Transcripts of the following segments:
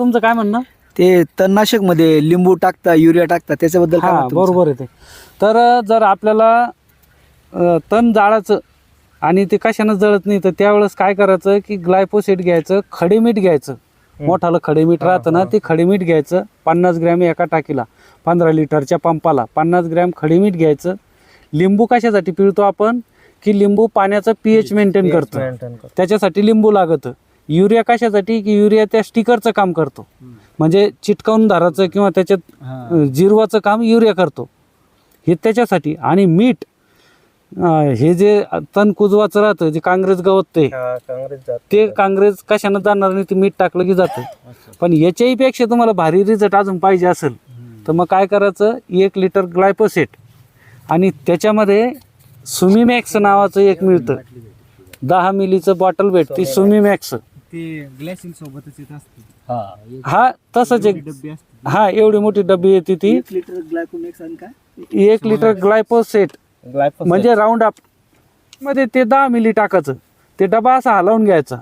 तुमचं काय म्हणणं? ते तणनाशकमध्ये लिंबू टाकता युरिया टाकता त्याच्याबद्दल काय हा मत तुमचं? बरोबर आहे ते. तर अ, जर आपल्याला अ, तण जाळाचं आणि ते कशानं जळत नाही तर त्यावेळेस काय करायचं की ग्लायपोसेट घ्यायचं खडे मीठ घ्यायचं मोठालं खडे मीठ राहतं ना ते खडे मीठ घ्यायचं. पन्नास ग्रॅम एका टाकीला पंधरा लिटरच्या पंपाला पन्नास ग्रॅम खडे मीठ घ्यायचं. लिंबू कशासाठी पिळतो आपण? की लिंबू पाण्याचं पीएच मेंटेन करतं. त्याच्यासाठी लिंबू लागतं. युरिया कशासाठी? की युरिया त्या स्टिकरचं काम करतो. म्हणजे चिटकावून धराचं किंवा त्याच्यात जिरवाचं काम युरिया करतो. हे त्याच्यासाठी. आणि मीठ हे जे तण कुजवाचं राहतं जे काँग्रेस गवत ते ते काँग्रेस कशानं जाणार नाही? ते मीठ टाकलं की जातं. पण याच्याही पेक्षा तुम्हाला भारी रिझल्ट अजून पाहिजे असेल तर मग काय करायचं? एक लिटर ग्लायपोसेट. आणि त्याच्यामध्ये सुमीमॅक्स नावाचं एक मिळतं. दहा मिलीचं बॉटल भेटते सुमीमॅक्स. ते ग्लॅसिन सोबतच येत असते. हा. तसंच एक डब्बी असते. हा एवढी मोठी डब्बी येते ती. एक लिटर ग्लायकोमेक्स आणि काय एक लिटर ग्लायपोसेट म्हणजे राऊंड अपमध्ये ते दहा मिली टाकायचं. ते डबा असा हलवून घ्यायचा.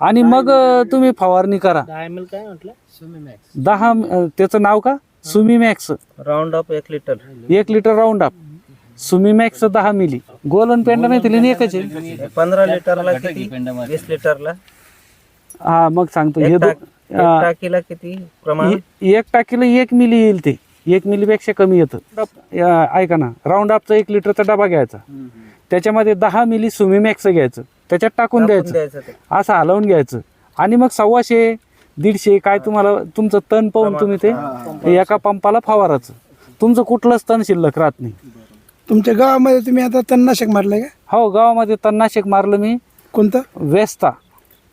आणि मग अं, तुम्ही फवारणी करा. काय काय म्हटलं? सुमी मॅक्स दहा अं, त्याचं नाव का? सुमीमॅक्स राऊंड अप एक लिटर एक लिटर राऊंड अप सुमीमॅक्स दहा मिली गोलन पेंडा नाही दिली एकच? आहे पंधरा लिटरला किती? वीस लिटरला हा मग सांगतो. हे एक दो- टाक- एक अं, टाकीला किती प्रमाण? ए- एक टाकीला एक मिली येईल ते. एक मिलीपेक्षा कमी येतं. ऐका ना. राऊंड अपचा एक लिटरचा डबा घ्यायचा. त्याच्यामध्ये दहा मिली सुमीमॅक्स घ्यायचं. त्याच्यात टाकून द्यायचं. द्यायचं ते. असं हलवून घ्यायचं. आणि मग सव्वाशे दीडशे काय तुम्हाला तुमचं तण पाहून तुम्ही ते एका पंपाला फवाराचं तुमचं कुठलंच तण शिल्लक राहत नाही. तुमच्या गावामध्ये तुम्ही आता तणनाशक मारलंय का? हो गावामध्ये तणनाशक मारलं मी. कोणतं? वेस्ता.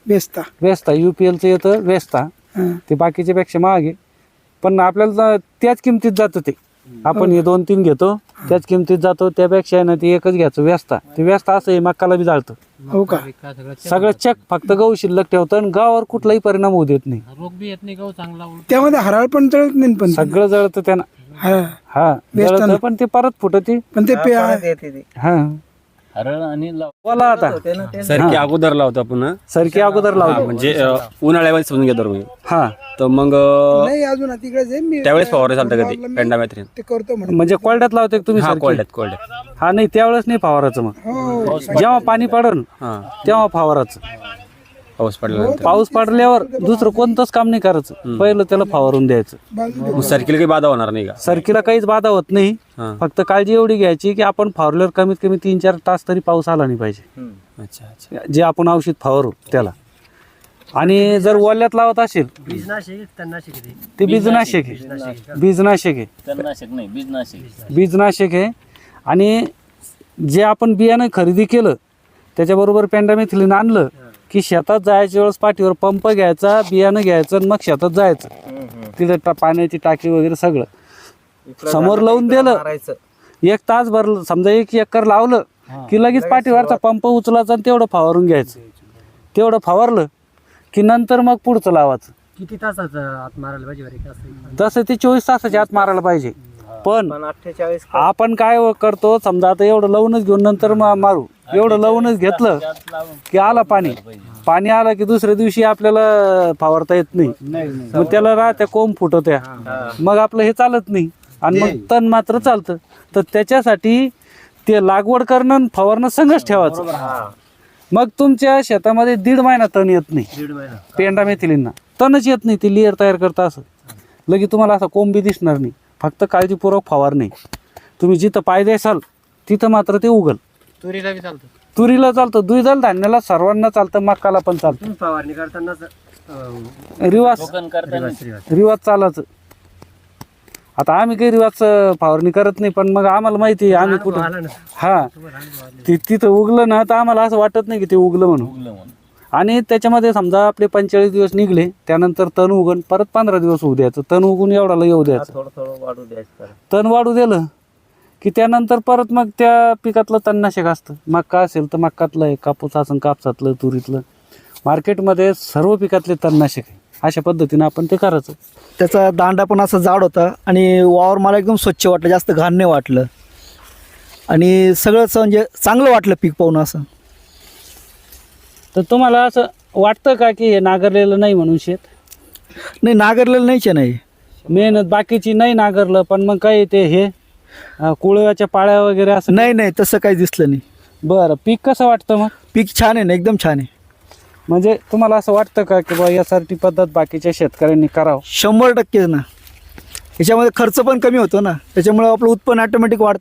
वेस्ता यू पी एलचं येतं वेस्ता हां. ते बाकीच्या पेक्षा महाग आहे पण आपल्याला त्याच किमतीत जातं ते. आपण हे दोन तीन घेतो त्याच किमतीत जातो त्यापेक्षा आहे ना ते एकच घ्यायचं व्यस्ता. ते व्यस्ता असं आहे मक्काला बी जाळतं. हो का? सगळं चक फक्त गहू शिल्लक ठेवतं आणि गावावर कुठलाही परिणाम होऊ देत नाही. रोग बी येत नाही गहू चांगला त्यामध्ये हराळ पण जळत नाही पण सगळं जळतं त्यानं. हा. हा व्यस्तानं. जळतं पण ते परत फुटते. पण ते पे येते ती. हा. हरळ आणि लाव- बोला आता. ते ते सरकी अगोदर लावतो आपण हं. सरकी अगोदर हा, लावतो. म्हणजे अं, उन्हाळ्यामध्ये समजून घेतो हा. तर मग अं, नाही अजून तिकडे आहे. मी त्यावेळेस फवारे चालतं कधी लावलं मी. पेंडामॅथ्रिन ते करतो म्हणून. म्हणजे कोरड्यात लावते का तुम्ही हा सरकी? कोल्ड्यात कोल्ड्यात. हा नाही त्यावेळेस नाही फवाराचं मग. हो. जेव्हा पाणी पडन हा. तेव्हा फवाराचं पाऊस पडल्यानंतर. पाऊस पडल्यावर दुसरं कोणतंच काम नाही करायचं. पहिलं त्याला फवारून द्यायचं. मग सरकीला काही बाधा होणार नाही का? सरकीला काहीच बाधा होत नाही. हा. फक्त काळजी एवढी घ्यायची की आपण फवारल्यावर कमीत कमी तीन चार तास तरी पाऊस आला नाही पाहिजे. अच्छा अच्छा. जे आपण औषध फवारू त्याला. आणि जर ओल्यात लावत असेल ते. बीजनाशक आहे. बीजनाशक आहे. तणनाशक नाही बीजनाशक. बीजनाशक आहे. आणि जे आपण बियाणं खरेदी केलं त्याच्याबरोबर पेंडामिथिलीन आणलं की शेतात जायच्या वेळेस पाठीवर पंप घ्यायचा बियाणं घ्यायचं आणि मग शेतात जायचं. तिथं टा- पाण्याची टाकी वगैरे सगळं. समोर लावून दिलं. एक तास भरलं समजा एक एकर लावलं की लगेच पाठीवरचा पंप उचलायचा आणि तेवढं फवारून घ्यायचं. तेवढं फवारलं की नंतर मग पुढचं लावायचं. किती तासाचं आत मारायला पाहिजे? तसं ते चोवीस तासाच्या आत मारायला पाहिजे. पण पण अठ्ठेचाळीस आपण काय करतो समजा आता एवढं लावूनच घेऊन नंतर मा- मारू. एवढं लावूनच घेतलं की आला पाणी. पाणी आलं की दुसऱ्या दिवशी आपल्याला फवारता येत नाही. मग त्याला राहत्या कोंब फुटत्या मग आपलं हे चालत नाही. आणि मग तण मात्र चालतं. तर त्याच्यासाठी ते लागवड करणं आणि फवारणं संघच ठेवायचं. मग तुमच्या शेतामध्ये दीड महिना तण येत नाही. दीड महिना. पेंडा मेथिलींना. तणच येत नाही ते लेअर तयार करता असं. लगे तुम्हाला असा कोंबी दिसणार नाही. फक्त काळजीपूर्वक फवारणी तुम्ही जिथं पाय द्यासाल तिथं मात्र ते उगल. तुरीला बी चालतं. तुरीला चालतं द्विदल धान्याला सर्वांना चालतं मक्काला पण चालतं. फवारणी करताना. रिवाज रिवाज. चालायचं. आता आम्ही काही रिवाज फवारणी करत नाही पण मग आम्हाला माहिती आहे आम्ही कुठं हा. ति- तिथं उगलं ना तर आम्हाला असं वाटत नाही की ते उगलं म्हणून. आणि त्याच्यामध्ये समजा आपले पंचेचाळीस दिवस निघले त्यानंतर तण उगण परत पंधरा दिवस होऊ द्यायचं. तण उगून एवढाला येऊ द्यायचं. थोडं थोडं वाढू द्यायचं तण वाढू दिलं की त्यानंतर परत मग त्या पिकातलं तणनाशक असतं. मक्का असेल तर मक्कातलं आहे कापूस असेल कापसातलं तुरीतलं. मार्केटमध्ये सर्व पिकातले तणनाशक आहे. अशा पद्धतीनं आपण ते करायचं. त्याचा दांडा पण असा जाड होता आणि वावर मला एकदम स्वच्छ वाटलं जास्त घाण नाही वाटलं. आणि सगळंच म्हणजे चांगलं वाटलं पीक पाहून असं. तर तुम्हाला असं वाटतं का की हे नांगरलेलं नाही म्हणून शेत? नाही नागरलेलं नाहीच आहे नाही मेहनत बाकीची नाही नागरलं पण मग काय ते हे? अं, कुळव्याच्या पाळ्या वगैरे असं? नाही नाही तसं काही दिसलं नाही. बरं पीक कसं वाटतं मग? पीक छान आहे ना एकदम छान आहे. म्हणजे तुम्हाला असं वाटतं का की बा यासारखी पद्धत बाकीच्या शेतकऱ्यांनी करावं? शंभर टक्के ना. याच्यामध्ये खर्च पण कमी होतो ना त्याच्यामुळे आपलं उत्पन्न ऑटोमॅटिक वाढतं.